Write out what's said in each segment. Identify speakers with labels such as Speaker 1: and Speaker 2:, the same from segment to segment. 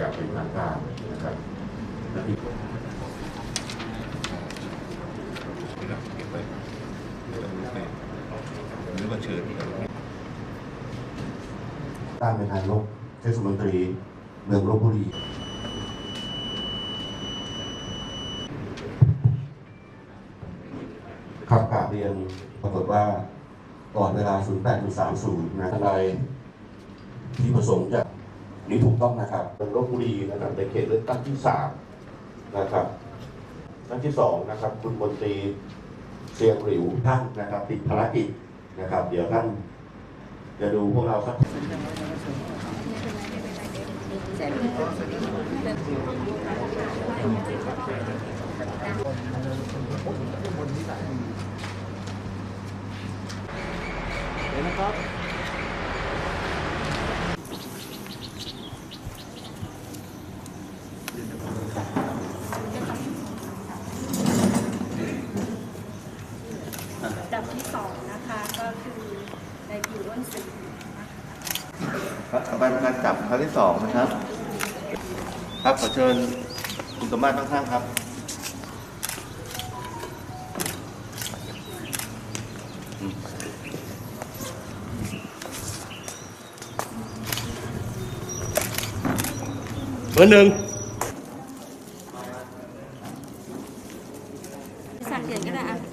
Speaker 1: อย่างเป็นทางการนะครับและที่
Speaker 2: เก็บไว้หรือว่าเชิญ
Speaker 1: ตั้งเป็นนายกเทศมนตรีเมืองลบบุรีขับกราบเรียนปรากฏว่าก่อนเวลา 08.30 นะทนายที่ประสงค์จะ นี่ถูกต้องนะครับเมืองลบบุรีนะครับในเขตเลือกตั้งที่3นะครับท่านที่2นะครับคุณมนตรีเสียงหลิวท่านนะครับติดภารกิจนะครับ เดี๋ยวท่านจะดูพวกเราสัก
Speaker 3: อัน ดับที่สองนะคะก็คือในผิวอ้วนสีนะคะ
Speaker 2: ครับต่อไปเป็นการจับครั้งที่สองนะครับ ครับขอเชิญคุณสมมาตรข้างๆครับเบอร์หนึ่ง
Speaker 3: สักเขียนก็ได้อะ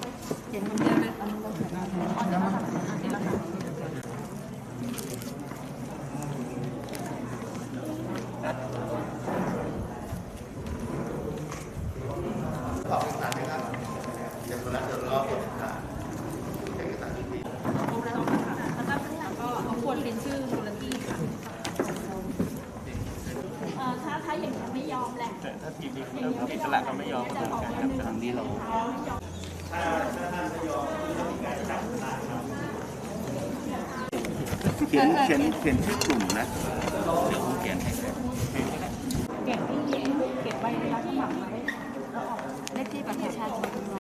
Speaker 3: แต่ถ้าจริงๆเรา
Speaker 2: อิสระเราไม่ยอมก็ต้องการ
Speaker 3: ครับทางนี้เราถ้าท่านไม่ยอม
Speaker 4: ก็ต้องการจับตาครับเขี
Speaker 2: ยนเขียนเขียนชื่อกลุ่มนะ
Speaker 4: เดี๋ยวผมเขียนให้
Speaker 2: เข
Speaker 3: ียที่เขียนใบรับสมัครมา